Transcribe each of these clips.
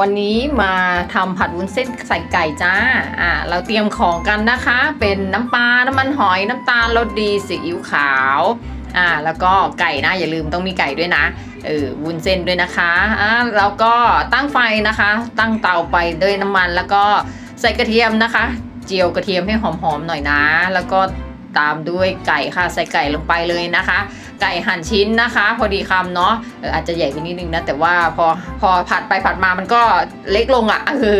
วันนี้มาทำผัดวุ้นเส้นใส่ไก่จ้า อ่า เราเตรียมของกันนะคะ เป็นน้ำปลา น้ำมันหอย น้ำตาลรสดีซีอิ๊วขาว อ่า แล้วก็ไก่นะ อย่าลืมต้องมีไก่ด้วยนะ เออ วุ้นเส้นด้วยนะคะ อ่า แล้วก็ตั้งไฟนะคะ ตั้งเตาไปด้วยน้ำมัน แล้วก็ใส่กระเทียมนะคะ เจียวกระเทียมให้หอมๆหน่อยนะ แล้วก็ตามด้วยไก่ค่ะ ใส่ไก่ลงไปเลยนะคะไก่หั่นชิ้นนะคะ พอดีคำเนาะเอออาจจะใหญ่ไปนิดนึงนะ แต่ว่าพอพอผัดไปผัดมามันก็เล็กลงอะ่ะคือ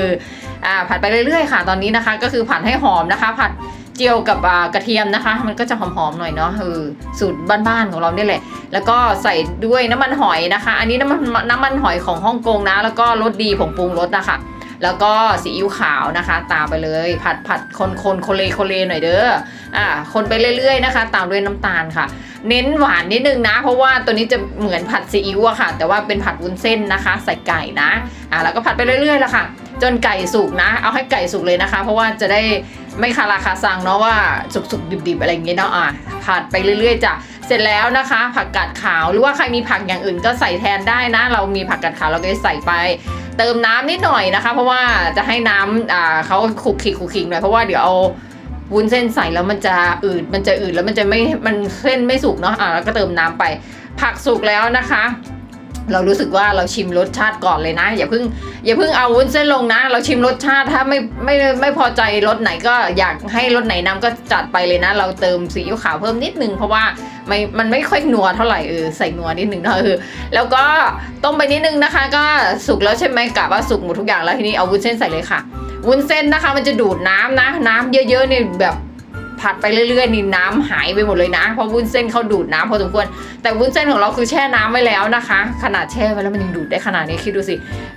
อ่าผัดไปเรื่อยๆค่ะ ตอนนี้นะคะ ก็คือผัดให้หอมนะคะ ผัดเจียวกับกระเทียมนะคะ มันก็จะหอมๆหน่อยเนาะเออสูตรบ้านๆของเราเนี่ยแหละ แล้วก็ใส่ด้วยน้ำมันหอยนะคะ อันนี้น้ำมันน้ำมันหอยของฮ่องกงนะ แล้วก็รสดีผงปรุงรสนะคะ แล้วก็ซีอิ๊วขาวนะคะ ตามไปเลย ผัดผัดคนคนโคเลโคเลหน่อยเด้ออ่าคนไปเรื่อยๆนะคะ ตามด้วยน้ำตาลค่ะ เน้นหวานนิดนึงนะ เพราะว่าตัวนี้จะเหมือนผัดซีอิ๊วอะค่ะ แต่ว่าเป็นผัดวุ้นเส้นนะคะ ใส่ไก่นะอ่าแล้วก็ผัดไปเรื่อยๆแล้วค่ะ จนไก่สุกนะ เอาให้ไก่สุกเลยนะคะ เพราะว่าจะได้ไม่คาราคาซังเนาะว่าสุกๆดิบๆอะไรอย่างเงี้ยเนาะอะผัดไปเรื่อยๆจ้ะเสร็จแล้วนะคะ ผักกาดขาวหรือว่าใครมีผักอย่างอื่นก็ใส่แทนได้นะ เรามีผักกาดขาวเราก็ใส่ไป เติมน้ำนิดหน่อยนะคะ เพราะว่าจะให้น้ำอ่าเขาขุกขิกขุกขิกหน่อยเพราะว่าเดี๋ยวเอาวุ้นเส้นใส่แล้วมันจะอืดมันจะอืดแล้วมันจะไม่มันเส้นไม่สุกเนาะอ่าแล้วก็เติมน้ำไป ผักสุกแล้วนะคะ เรารู้สึกว่าเราชิมรสชาติก่อนเลยนะ อย่าเพิ่งอย่าเพิ่งเอาวุ้นเส้นลงนะ เราชิมรสชาติถ้าไม่ไม่ไม่พอใจรสไหนก็อยากให้รสไหนนำก็จัดไปเลยนะ เราเติมซีอิ๊วขาวเพิ่มนิดนึงเพราะว่าไม่มันไม่ค่อยนัวเท่าไหร่เออใส่นัวนิดนึงเนาะเออแล้วก็ต้มไปนิดนึงนะคะ ก็สุกแล้วใช่ไหมกะว่าสุกหมดทุกอย่างแล้วทีนี้เอาวุ้นเส้นใส่เลยค่ะ วุ้นเส้นนะคะ มันจะดูดน้ำนะ น้ำเยอะๆนี่แบบ ผัดไปเรื่อยๆนี่น้ำหายไปหมดเลยนะ เพราะวุ้นเส้นเขาดูดน้ำพอสมควร แต่วุ้นเส้นของเราคือแช่น้ำไว้แล้วนะคะ ขนาดแช่ไว้แล้วมันยังดูดได้ขนาดนี้คิดดูสิ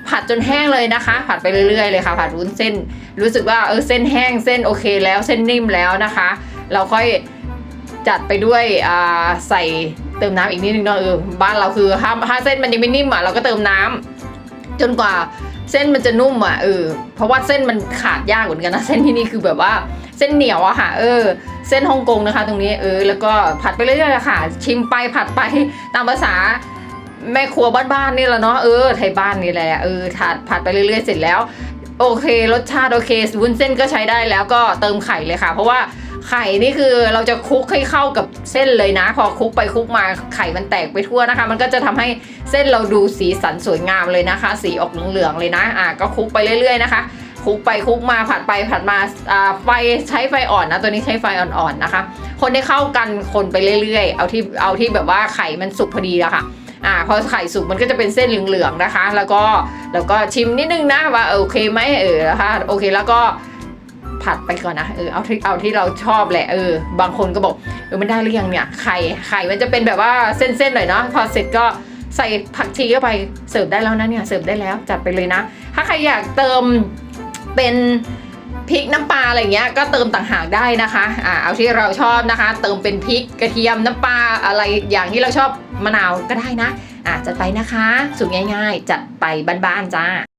ผัดจนแห้งเลยนะคะ ผัดไปเรื่อยๆเลยค่ะ ผัดวุ้นเส้น รู้สึกว่าเออเส้นแห้งเส้นโอเคแล้วเส้นนิ่มแล้วนะคะ เราค่อยจัดไปด้วยอ่าใส่เติมน้ำอีกนิดนึงเนาะเออบ้านเราคือถ้าถ้าเส้นมันยังไม่นิ่มอะเราก็เติมน้ำจนกว่า เส้นมันจะนุ่มอะเออเพราะว่าเส้นมันขาดยากเหมือนกันนะเส้นที่นี่คือแบบว่าเส้นเหนียวอะค่ะ เออ เส้นฮ่องกงนะคะ ตรงนี้เออ แล้วก็ผัดไปเรื่อยๆค่ะ ชิมไปผัดไปตามภาษาแม่ครัวบ้านๆนี่แหละเนาะเออไทยบ้านนี่แหละเออผัดผัดไปเรื่อยๆเสร็จแล้ว โอเค รสชาติโอเควุ้นเส้นก็ใช้ได้แล้วก็เติมไข่เลยค่ะ เพราะว่า ไข่นี่คือเราจะคลุกให้เข้ากับเส้นเลยนะ พอคลุกไปคลุกมาไข่มันแตกไปทั่วนะคะ มันก็จะทำให้เส้นเราดูสีสันสวยงามเลยนะคะ สีออกเหลืองๆเลยนะอะก็คลุกไปเรื่อยๆนะคะคลุกไปคลุกมาผัดไปผัดมาอ่าไฟใช้ไฟอ่อนนะตัวนี้ใช้ไฟอ่อนๆนะคะ คนให้เข้ากันคนไปเรื่อยๆ เอาที่เอาที่แบบว่าไข่มันสุกพอดีอะค่ะอ่าพอไข่สุกมันก็จะเป็นเส้นเหลืองๆนะคะ แล้วก็แล้วก็ชิมนิดนึงนะว่าเออโอเคไหมเออนะคะโอเคแล้วก็ ผัดไปก่อนนะเออเอาที่เอาที่เราชอบแหละเออ บางคนก็บอกเออมันได้หรือยังเนี่ยไข่ไข่มันจะเป็นแบบว่าเส้นๆหน่อยเนาะพอเสร็จก็ใส่ผักชีเข้าไปเสิร์ฟได้แล้วนะเนี่ยเสิร์ฟได้แล้วจัดไปเลยนะ ถ้าใครอยากเติมเป็นพริกน้ำปลาอะไรเงี้ยก็เติมต่างหากได้นะคะอ่าเอาที่เราชอบนะคะ เติมเป็นพริกกระเทียมน้ำปลาอะไรอย่างที่เราชอบมะนาวก็ได้นะอะจัดไปนะคะสูตรง่าย ๆ จัดไปบ้านๆจ้า